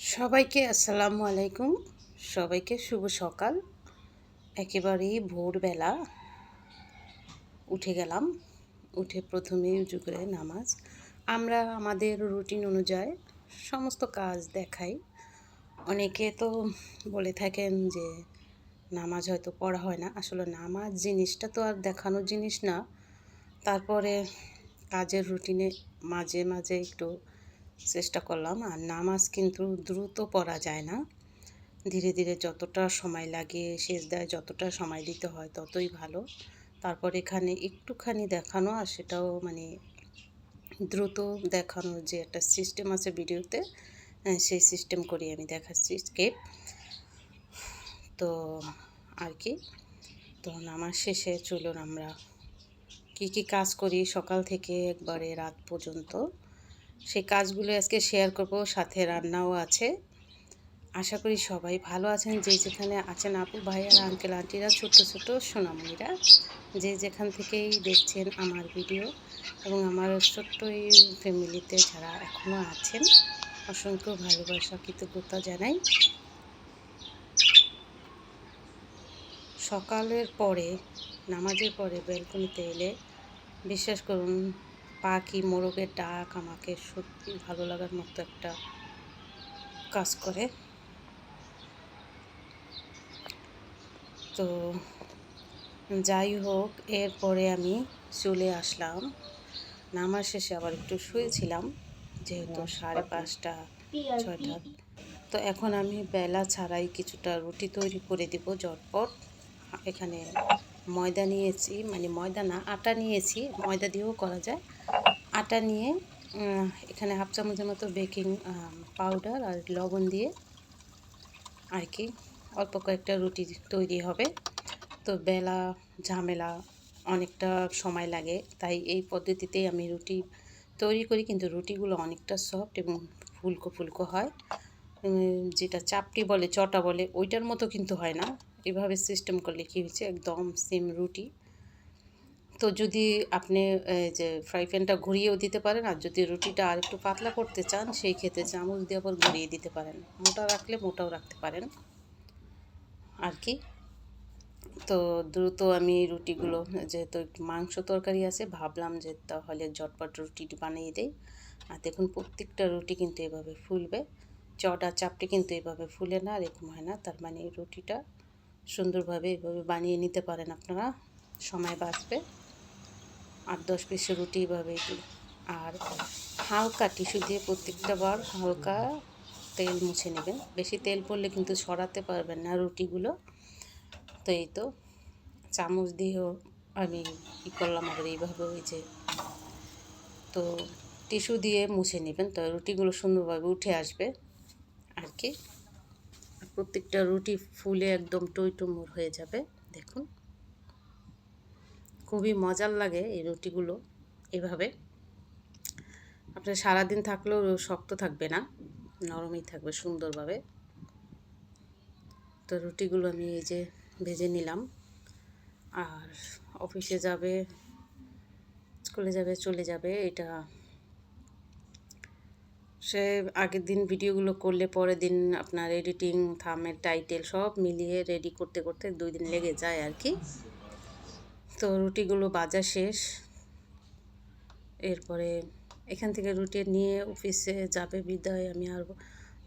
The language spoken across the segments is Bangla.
সবাইকে আসসালামু আলাইকুম। সবাইকে শুভ সকাল। একেবারেই ভোরবেলা উঠে গেলাম। উঠে প্রথমে উঁচু করে নামাজ। আমরা আমাদের রুটিন অনুযায়ী সমস্ত কাজ দেখাই। অনেকে তো বলে থাকেন যে নামাজ হয়তো পড়া হয় না। আসলে নামাজ জিনিসটা তো আর দেখানোর জিনিস না। তারপরে কাজের রুটিনে মাঝে মাঝে একটু চেষ্টা করলাম। আর নামাজ কিন্তু দ্রুত পড়া যায় না। ধীরে ধীরে যতটা সময় লাগে শেষ দেয় যতটা সময় দিতে হয় ততই ভালো। তারপর এখানে একটুখানি দেখানো আর সেটাও মানে দ্রুত দেখানোর যে একটা সিস্টেম আছে ভিডিওতে হ্যাঁ, সেই সিস্টেম করে আমি দেখাচ্ছি স্কেপ তো আর কি তো নামাজ শেষে চলুন আমরা কি কি কাজ করি সকাল থেকে একবারে রাত পর্যন্ত, সেই কাজগুলো আজকে শেয়ার করব, সাথে রান্নাও আছে। আশা করি সবাই ভালো আছেন, যে যেখানে আছেন আপু ভাইয়ারা আঙ্কেল আন্টিরা ছোট্ট ছোট সোনামণিরা, যে যেখান থেকেই দেখছেন আমার ভিডিও এবং আমার ছোট্ট এই ফ্যামিলিতে যারা এখনও আছেন, অসংখ্য ভালোবাসা, কৃতজ্ঞতা জানাই। সকালের পরে নামাজের পরে ব্যালকনিতে এলে বিশ্বাস করুন পাখি মোরগের ডাক আমাকে সত্যি ভালো লাগার মতো একটা কাজ করে। তো যাই হোক এরপরে আমি চলে আসলাম। নামাজ শেষে আবার একটু শুয়েছিলাম যেহেতু সাড়ে পাঁচটা ছয়টা। তো এখন আমি বেলা ছাড়াই কিছুটা রুটি তৈরি করে দিব ঝটপট। এখানে ময়দা নিয়েছি মানে ময়দা না, আটা নিয়েছি, ময়দা দিয়েও করা যায়। আটা নিয়ে এখানে হাফ চামচের মতো বেকিং পাউডার আর লবণ দিয়ে আর কি অল্প কয়েকটা রুটি তৈরি হবে। তো বেলা ঝামেলা অনেকটা সময় লাগে, তাই এই পদ্ধতিতেই আমি রুটি তৈরি করি, কিন্তু রুটিগুলো অনেকটা সফট এবং ফুলকো ফুলকো হয়। যেটা চাপটি বলে, চটা বলে, ওইটার মতো কিন্তু হয় না। এভাবে সিস্টেম করলে কী হয়েছে? একদম সেম রুটি। তো যদি আপনি যে ফ্রাই প্যানটা ঘুরিয়েও দিতে পারেন, আর যদি রুটিটা আর একটু পাতলা করতে চান, সেই ক্ষেত্রে চামচ দিয়ে আবার ঘুরিয়ে দিতে পারেন। মোটা রাখলে মোটাও রাখতে পারেন। আর কি? তো দ্রুত আমি রুটিগুলো, যেহেতু একটু মাংস তরকারি আছে, ভাবলাম যে তাহলে ঝটপট রুটি বানিয়ে দেই। আর দেখুন, প্রত্যেকটা রুটি কিন্তু এভাবে ফুলবে। চটা চাপটি কিন্তু এভাবে ফুলে না এরকম হয় না। তার মানে রুটিটা সুন্দরভাবে এভাবে বানিয়ে নিতে পারেন আপনারা। সময় বাঁচবে। আট দশ পিস রুটি এভাবে আর হালকা টিস্যু দিয়ে প্রত্যেকটা বার হালকা তেল মুছে নেবেন। বেশি তেল পড়লে কিন্তু সরাতে পারবেন না রুটিগুলো। তো এই তো চামচ দিয়েও আমি কী করলাম আবার এইভাবে ওই যে তো টিস্যু দিয়ে মুছে নেবেন। তো রুটিগুলো সুন্দরভাবে উঠে আসবে। আর কি প্রত্যেকটা রুটি ফুলে একদম টইটুমুর হয়ে যাবে, দেখুন। খুবই মজার লাগে এই রুটিগুলো এভাবে। আপনার সারাদিন থাকলেও শক্ত থাকবে না, নরমই থাকবে সুন্দরভাবে। তো রুটিগুলো আমি এই যে ভেজে নিলাম, আর অফিসে যাবে, স্কুলে যাবে, চলে যাবে, এটা সে আগের দিন ভিডিওগুলো করলে পরের দিন আপনার এডিটিং থামের টাইটেল সব মিলিয়ে রেডি করতে করতে দুই দিন লেগে যায় আর কি। তো রুটিগুলো বাজা শেষ। এরপরে এখান থেকে রুটি নিয়ে অফিসে যাবে বিদায়। আমি আর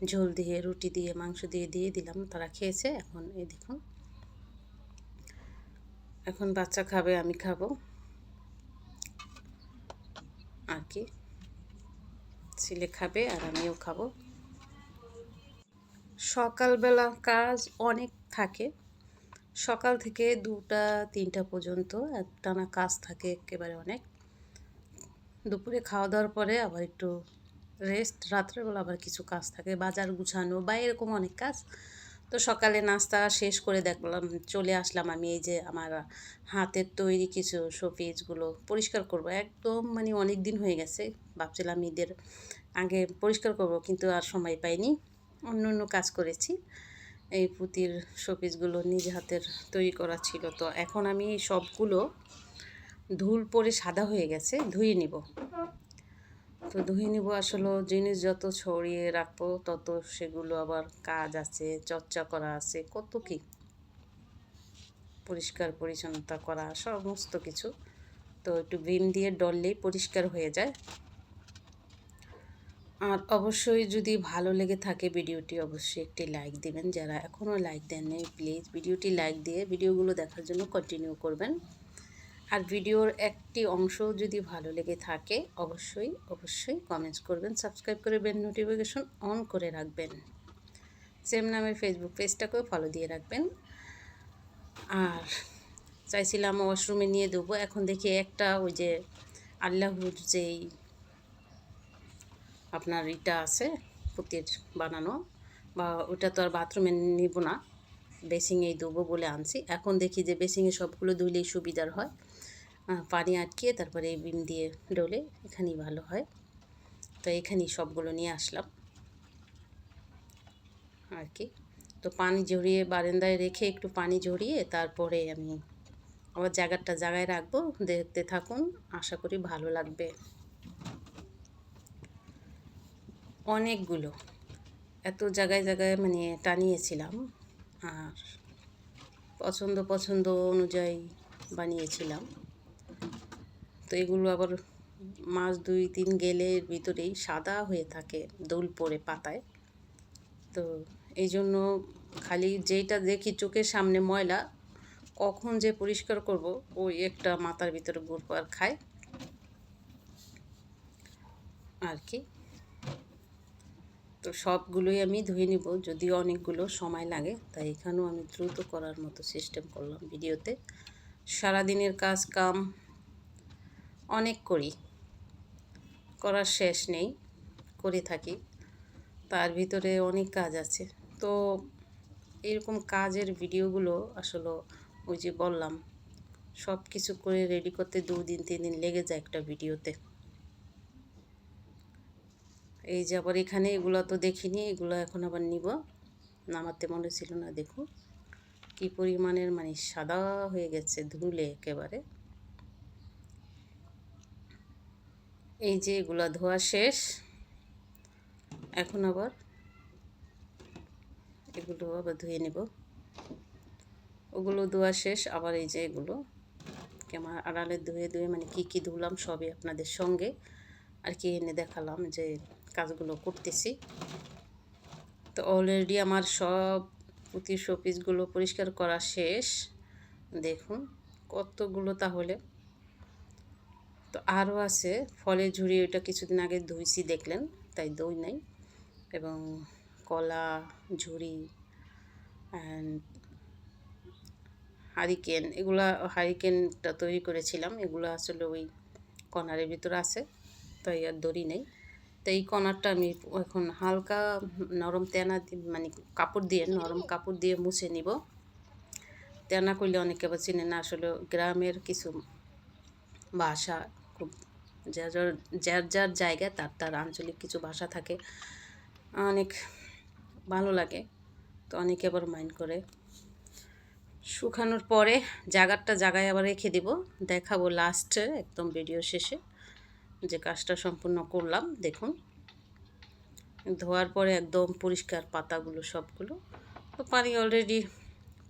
ঝোল দিয়ে, রুটি দিয়ে, মাংস দিয়ে দিয়ে দিলাম। তারা খেয়েছে, এখন এই দেখুন। এখন বাচ্চা খাবে, আমি খাব। আর কি। ছেলে খাবে আর আমিও খাব। সকালবেলা কাজ অনেক থাকে। সকাল থেকে দুটা, তিনটা পর্যন্ত একটানা কাজ থাকে একেবারে অনেক। দুপুরে খাওয়া দাওয়ার পরে আবার একটু রেস্ট রাত্রেবেলা আবার কিছু কাজ থাকে, বাজার গুছানো বা এরকম অনেক কাজ। তো সকালে নাস্তা শেষ করে দেখলাম, চলে আসলাম আমি এই যে আমার হাতের তৈরি কিছু শোপিসগুলো পরিষ্কার করব। একদম মানে অনেক দিন হয়ে গেছে, ভাবছিলাম ঈদের আগে পরিষ্কার করব কিন্তু আর সময় পাইনি। অন্য অন্য কাজ করেছি। এই পুঁতির শোপিসগুলো নিজ হাতের তৈরি করা ছিল। তো এখন আমি সবগুলো ধুল পরে সাদা হয়ে গেছে, ধুয়ে নিব। তো ধুয়ে নিব আসলে জিনিস যত ছড়িয়ে রাখব, তত সেগুলো আবার কাজ আছে, চর্চা করা আছে, কত কি? পরিষ্কার পরিচ্ছন্নতা করা, সমস্ত কিছু। তো একটু ভিম দিয়ে ডললেই পরিষ্কার হয়ে যায়। আর অবশ্যই যদি ভালো লেগে থাকে ভিডিওটি, অবশ্যই একটি লাইক দিবেন। যারা এখনও লাইক দেননি, প্লিজ ভিডিওটি লাইক দিয়ে ভিডিওগুলো দেখার জন্য কন্টিনিউ করবেন। আর ভিডিওর একটি অংশ যদি ভালো লেগে থাকে, অবশ্যই অবশ্যই কমেন্টস করবেন সাবস্ক্রাইব করে বেল নোটিফিকেশন অন করে রাখবেন। সেম নামে ফেসবুক পেজটাকেও ফলো দিয়ে রাখবেন। আর চাইছিলাম ওয়াশরুমে নিয়ে দেবো, এখন দেখি একটা ওই যে আল্লাহর যেই আপনার ইটা আছে, পুতির বানানো, বা ওটা তো আর বাথরুমে নিব না। বেসিংয়েই দেবো বলে আনছি। এখন দেখি যে বেসিংয়ে সবগুলো ধুলেই সুবিধার হয়। পানি আটকিয়ে তারপরে বিম দিয়ে ডলে এখানেই ভালো হয়। তো এখানেই সবগুলো নিয়ে আসলাম। আর কি। তো পানি ঝরিয়ে বারান্দায় রেখে একটু পানি ঝরিয়ে তারপরে আমি আবার জায়গাটা জায়গায় রাখব। দেখতে থাকুন। আশা করি ভালো লাগবে। অনেকগুলো। এত জায়গায় জায়গায় মানে টানিয়েছিলাম। আর পছন্দ পছন্দ অনুযায়ী বানিয়েছিলাম। তো এগুলো আবার মাস দুই তিন গেলে ভিতরেই সাদা হয়ে থাকে দোল পড়ে পাতায়। তো এই জন্য খালি যেইটা দেখি চোখের সামনে ময়লা, কখন যে পরিষ্কার করব, ওই একটা মাথার ভিতরে ঘুরপার খায়। আর কি। তো সবগুলোই আমি ধুয়ে নিব, যদিও অনেকগুলো সময় লাগে, তাই এখানেও আমি দ্রুত করার মতো সিস্টেম করলাম ভিডিওতে। সারাদিনের কাজ কাম অনেক করি, করার শেষ নেই, করে থাকি, তার ভিতরে অনেক কাজ আছে। তো এরকম কাজের ভিডিওগুলো আসলে ওই যে বললাম সব কিছু করে রেডি করতে দুদিন তিন দিন লেগে যায় একটা ভিডিওতে। এই যে আবার এখানে এগুলো তো দেখিনি, এগুলো এখন আবার নিব। নামাতে মনে ছিল না দেখুন কি পরিমাণের মানে সাদা হয়ে গেছে ধুলে একেবারে। এই যে এগুলো ধোয়া শেষ। এখন আবার এগুলো আবার ধুয়ে নেব। ওগুলো ধোয়া শেষ, আবার এই যে এগুলো। কেমন আড়ালে ধুয়ে ধুয়ে মানে কি কি ধুলাম সবই আপনাদের সঙ্গে। আর কি এনে দেখালাম যে কাজগুলো করতেছি। তো অলরেডি আমার সব পুঁতি শোপিসগুলো পরিষ্কার করা শেষ। দেখুন কতগুলো তাহলে। তো আরও আছে, ফলের ঝুড়ি ওইটা কিছুদিন আগে ধুইছি, দেখলেন? তাই দই নাই। এবং কলা, ঝুড়ি অ্যান্ড হারিকেন এগুলা হারিকেনটা তৈরি করেছিলাম। এগুলো আসলে ওই কর্নারের ভিতরে আছে, তাই আর দড়ি নেই। তো এই কর্নারটা আমি এখন হালকা নরম তেনা মানে কাপড় দিয়ে, নরম কাপড় দিয়ে মুছে নিব। তেনা করলে অনেকে আবার চিনে না, আসলে গ্রামের কিছু ভাষা খুব যার যার যার জায়গায় তার তার আঞ্চলিক কিছু ভাষা থাকে, অনেক ভালো লাগে। তো অনেকে আবার মাইন্ড করে। শুকানোর পরে জাগারটা জায়গায় আবার রেখে দিব, দেখাবো লাস্টে একদম ভিডিও শেষে। যে কাজটা সম্পূর্ণ করলাম, দেখুন। ধোয়ার পরে একদম পরিষ্কার পাতাগুলো সবগুলো। তো পানি অলরেডি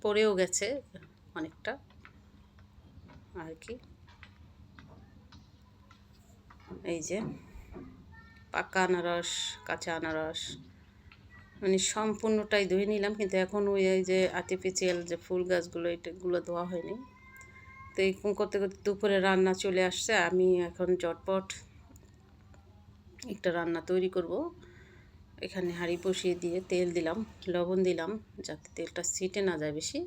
পড়েও গেছে অনেকটা। আর কি। এই যে পাকা আনারস, কাঁচা আনারস মানে সম্পূর্ণটাই ধুয়ে নিলাম। কিন্তু এখন ওই যে আর্টিফিশিয়াল যে ফুল গাছগুলো, এটাগুলো ধোয়া হয়নি। তো এই করতে করতে দুপুরে রান্না চলে আসছে। আমি এখন চটপট একটা রান্না তৈরি করব। এখানে হাঁড়ি বসিয়ে দিয়ে তেল দিলাম, লবণ দিলাম, যাতে তেলটা সিটে না যায় বেশি।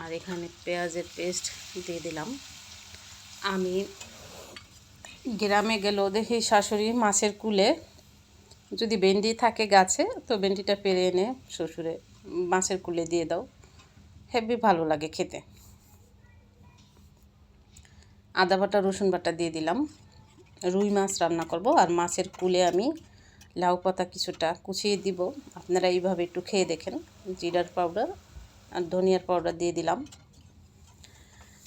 আর এখানে পেঁয়াজের পেস্ট দিয়ে দিলাম। আমি গ্রামে গেলেও দেখি শাশুড়ি মাছের কুলে যদি ভেন্ডি থাকে গাছে, তো ভেন্ডিটা পেরে এনে শ্বশুরে মাছের কুলে দিয়ে দাও। হেভি ভালো লাগে খেতে। আদা বাটা, রসুন বাটা দিয়ে দিলাম। রুই মাছ রান্না করব আর মাছের কুলে আমি লাউ পাতা কিছুটা কুচিয়ে দিব। আপনারা এইভাবে একটু খেয়ে দেখেন। জিরার পাউডার আর ধনিয়ার পাউডার দিয়ে দিলাম।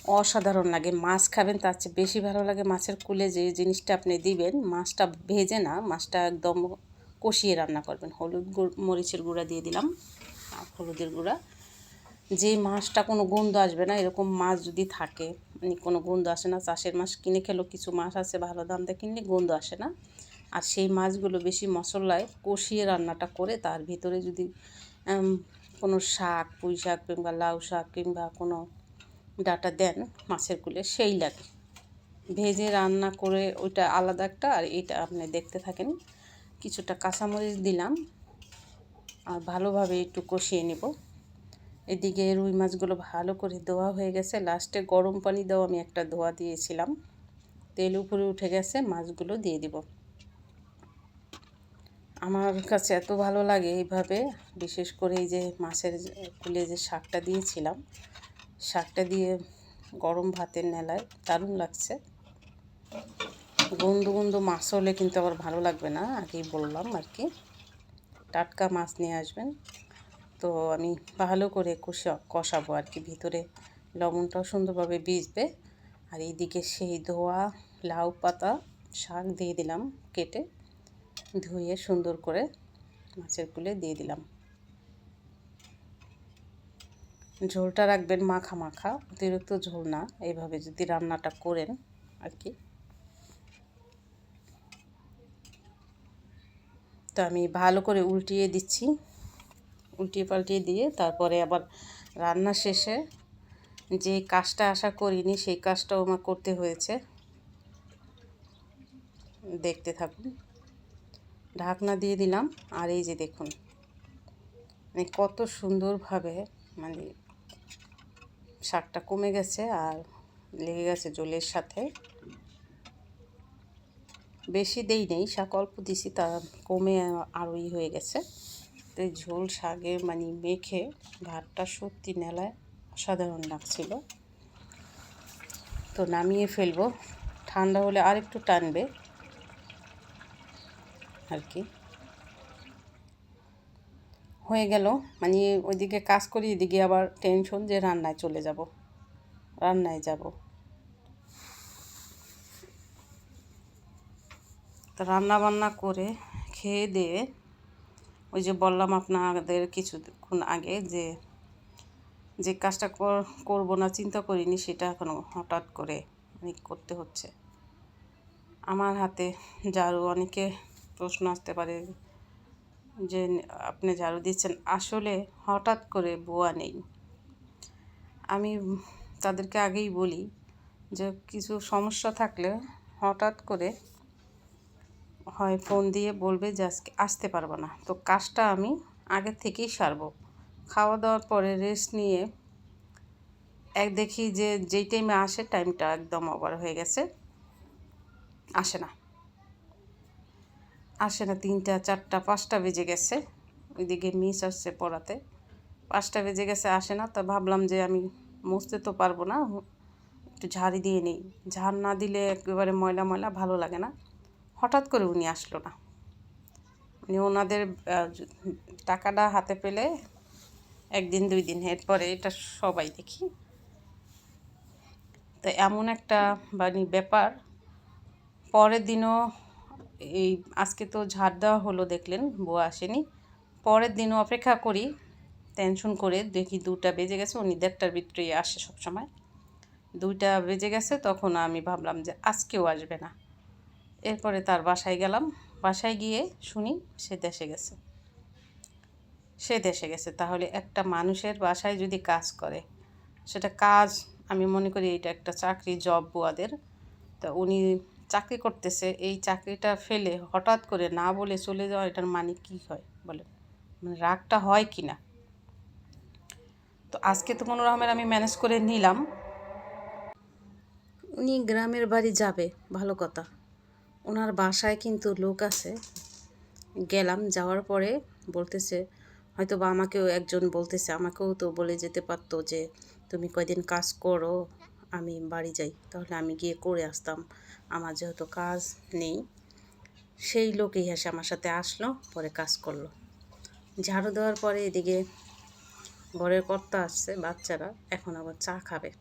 অসাধারণ লাগে। মাছ খাবেন, তার চেয়ে বেশি ভালো লাগে মাছের কুলে যে জিনিসটা আপনি দিবেন। মাছটা ভেজে না, মাছটা একদম কষিয়ে রান্না করবেন। হলুদ মরিচের গুঁড়া দিয়ে দিলাম হলুদের গুঁড়া। যে মাছটা কোনো গন্ধ আসবে না, এরকম মাছ যদি থাকে কোনো গন্ধ আসে না। চাষের মাছ কিনে খেলেও কিছু মাছ আছে, ভালো দাম দিয়ে কিনলে গন্ধ আসে না। আর সেই মাছগুলো বেশি মশলায় কষিয়ে রান্নাটা করে তার ভিতরে যদি কোনো শাক, পুঁই শাক কিংবা লাউ শাক কিংবা কোনো ডাটা দেন মাছের কুলে সেই লাগে। ভেজে রান্না করে ওইটা আলাদা একটা আর এটা আপনি দেখতে থাকেন। কিছুটা কাঁচামরিচ দিলাম আর ভালোভাবে একটু কষিয়ে নেব। এদিকে রুই মাছগুলো ভালো করে ধোয়া হয়ে গেছে। লাস্টে গরম পানি দাও আমি একটা ধোয়া দিয়েছিলাম। তেল উপরে উঠে গেছে, মাছগুলো দিয়ে দিব। আমার কাছে এত ভালো লাগে এইভাবে, বিশেষ করে এই যে মাছের কুলে যে শাকটা দিয়েছিলাম, শাকটা দিয়ে গরম ভাতের নেলায় দারুণ লাগছে। গন্ধ গন্ধ মাছ হলে কিন্তু আবার ভালো লাগবে না, আগেই বললাম আর কি। টাটকা মাছ নিয়ে আসবেন। তো আমি ভালো করে কষা, কষাবো আর কি। ভিতরে লবণটাও সুন্দরভাবে ভিজবে। আর এইদিকে সেই ধোয়া, লাউ পাতা, শাক দিয়ে দিলাম কেটে, ধুয়ে সুন্দর করে মাছের কুলে দিয়ে দিলাম। ঝোলটা রাখবেন মাখা মাখা, অতিরিক্ত ঝোল না, এইভাবে যদি রান্নাটা করেন আর কি। তো আমি ভালো করে উল্টিয়ে দিচ্ছি। উল্টিয়ে পাল্টিয়ে দিয়ে তারপরে আবার রান্না শেষে যে কাজটা আশা করিনি সেই কাজটাও আমার করতে হয়েছে। দেখতে থাকুন। ঢাকনা দিয়ে দিলাম আর এই যে দেখুন মানে কত সুন্দরভাবে মানে শাকটা কমে গেছে আর লেগে গেছে জলের সাথে। বেশি দেই নেই, শাক অল্প দিছি, তা কমে আরোই হয়ে গেছে। তো ঝোল শাকে মানে মেখে ভাতটা সত্যি নেলায়। অসাধারণ লাগছিল। তো নামিয়ে ফেলব। ঠান্ডা হলে আর একটু টানবে। আর কি। হয়ে গেল। মানে ওইদিকে কাজ করি, এদিকে আবার টেনশন যে রান্নায় চলে যাব। রান্নায় যাব। তো রান্না বান্না করে খেয়ে দিয়ে ওই যে বললাম আপনাদের কিছুক্ষণ আগে যে যে কাজটা করব না, চিন্তা করিনি, সেটা এখনও হঠাৎ করে অনেক করতে হচ্ছে। আমার হাতে ঝাড়ু, অনেকে প্রশ্ন আসতে পারে যে, আপনি ঝাড়ু দিচ্ছেন, আসলে হঠাৎ করে বোয়া নেই। আমি তাদেরকে আগেই বলি যে, কিছু সমস্যা থাকলে হঠাৎ করে হয়, ফোন দিয়ে বলবে যে আজকে আসতে পারব না। তো কাজটা আমি আগের থেকেই সারবো। খাওয়া দাওয়ার পরে রেস্ট নিয়ে এক দেখি যে যেই টাইমে আসে টাইমটা একদম ওভার হয়ে গেছে। আসে না। আসে না, তিনটা, চারটা, পাঁচটা বেজে গেছে। ওইদিকে মিস আসছে পড়াতে। পাঁচটা বেজে গেছে, আসে না। তা ভাবলাম যে আমি মুছতে তো পারব না। একটু ঝাড়ি দিয়ে নিই। ঝাড় না দিলে একেবারে ময়লা ময়লা ভালো লাগে না। হঠাৎ করে উনি আসলো না। উনি ওনাদের টাকাটা হাতে পেলে একদিন, দুই দিন, এরপরে এটা সবাই দেখি। তো এমন একটা মানে ব্যাপার। পরের দিনও এই আজকে তো ঝাড় দেওয়া হলো দেখলেন, বউ আসেনি। পরের দিনও অপেক্ষা করি টেনশন করে দেখি দুটা বেজে গেছে, উনি দেড়টার ভিতরেই আসে সবসময়। দুইটা বেজে গেছে, তখন আমি ভাবলাম যে আজকেও আসবে না। এরপরে তার বাসায় গেলাম। বাসায় গিয়ে শুনি সে দেশে গেছে। সে দেশে গেছে। তাহলে একটা মানুষের বাসায় যদি কাজ করে, সেটা কাজ, আমি মনে করি এটা একটা চাকরি জব বুয়াদের। তা উনি চাকরি করতেছে, এই চাকরিটা ফেলে হঠাৎ করে না বলে চলে যাওয়া, এটার মানে কী হয় বলেন? মানে রাগটা হয় কি না? তো আজকে তো কোনো রকমের আমি ম্যানেজ করে নিলাম। উনি গ্রামের বাড়ি যাবে, ভালো কথা। ওনার বাসায় কিন্তু লোক আছে। গেলাম, যাওয়ার পরে বলতেছে হয়তো বা আমাকেও একজন বলতেছে, আমাকেও তো বলে যেতে পারতো যে, তুমি কয়দিন কাজ করো, আমি বাড়ি যাই। তাহলে আমি গিয়ে করে আসতাম। আমার যেহেতু কাজ নেই, সেই লোকেই এসে আমার সাথে আসলো, পরে কাজ করল। ঝাড়ু দেওয়ার পরে এদিকে ঘরের কর্তা আসছে, বাচ্চারা, এখন আবার চা খাবে।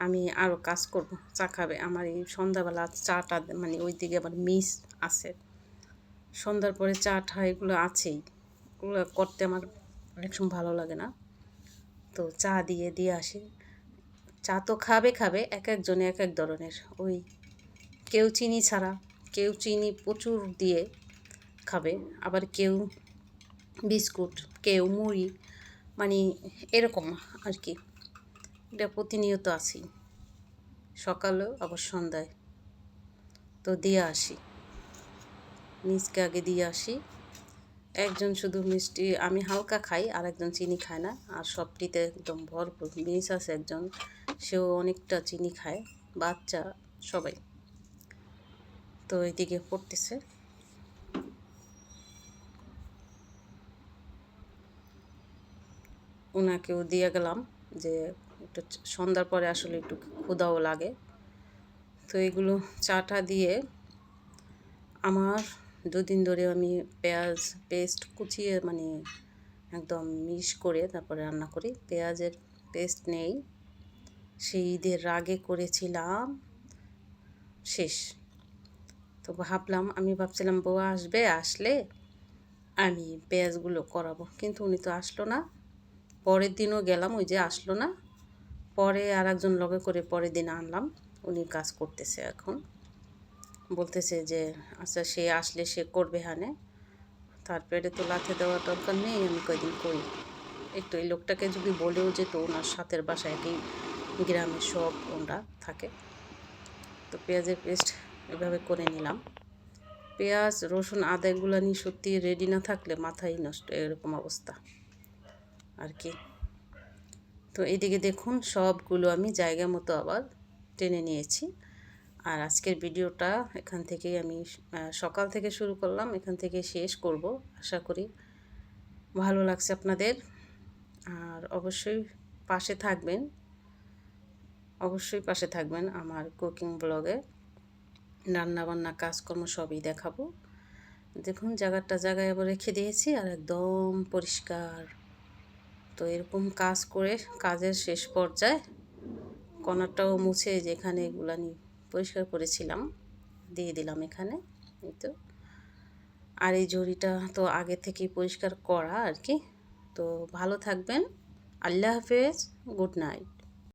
আমি আরও কাজ করব। চা খাবে। আমার এই সন্ধ্যাবেলা চাটা মানে ওই দিকে আবার মিস আছে। সন্ধ্যার পরে চা টা এগুলো আছেই। ওগুলো করতে আমার অনেক সময় ভালো লাগে না। তো চা দিয়ে দিয়ে আসি। চা তো খাবে খাবে। এক একজনে এক এক ধরনের। ওই কেউ চিনি ছাড়া, কেউ চিনি প্রচুর দিয়ে খাবে। আবার কেউ বিস্কুট, কেউ মুড়ি মানে এরকম আর কি। এটা প্রতিনিয়ত আছি। সকালেও আবার সন্ধ্যায়। তো দিয়ে আসি। মিসকে আগে দিয়ে আসি। একজন শুধু মিষ্টি, আমি হালকা খাই আর একজন চিনি খায় না। আর সবটিতে একদম ভরপুর মিস আছে একজন, সেও অনেকটা চিনি খায়, বাচ্চা সবাই। তো এদিকে পড়তেছে। ওনাকেও দিয়ে গেলাম যে একটু সন্ধ্যার পরে আসলে একটু ক্ষুদাও লাগে। তো এগুলো চাটা দিয়ে আমার দুদিন ধরে আমি পেঁয়াজ পেস্ট কুচিয়ে মানে একদম মিশ করে তারপরে রান্না করি। পেঁয়াজের পেস্ট নেই। সেই ঈদের রাগে করেছিলাম। শেষ। তো ভাবলাম, আমি ভাবছিলাম বউ আসবে, আসলে আমি পেঁয়াজগুলো করাবো। কিন্তু উনি তো আসলো না। পরের দিনও গেলাম, ওই যে আসলো না। পরে আর একজন লগে করে পরের দিন আনলাম। উনি কাজ করতেছে এখন। বলতেছে যে আচ্ছা সে আসলে সে করবে হানে। তার পেটে তো লাথে দেওয়ার দরকার নেই, আমি কয়দিন করি। একটু এই লোকটাকে যদি বলেও যেত, ওনার সাথের বাসায় একই গ্রামে সব ওনরা থাকে। তো পেঁয়াজের পেস্ট এভাবে করে নিলাম। পেঁয়াজ, রসুন আদা এগুলো নিয়ে সত্যি রেডি না থাকলে মাথাই নষ্ট, এরকম অবস্থা। আর কি? তো এদিকে দেখুন সবগুলো আমি জায়গা মতো আবার টেনে নিয়েছি। আর আজকের ভিডিওটা এখান থেকেই আমি সকাল থেকে শুরু করলাম, এখান থেকে শেষ করব। আশা করি ভালো লাগছে আপনাদের। আর অবশ্যই পাশে থাকবেন, অবশ্যই পাশে থাকবেন আমার কুকিং ব্লগে। রান্নাবান্না কাজকর্ম সবই দেখাবো। দেখুন জায়গাটা, জায়গায় আবার রেখে দিয়েছি আর একদম পরিষ্কার। তো এরকম কাজ করে কাজের শেষ পর্যায়ে কনারটাও মুছে যেখানে এগুলো আমি পরিষ্কার করেছিলাম, দিয়ে দিলাম এখানে, এই তো। আর এই ঝুড়িটা তো আগে থেকেই পরিষ্কার করা আর কি। তো ভালো থাকবেন, আল্লাহ হাফেজ, গুড নাইট।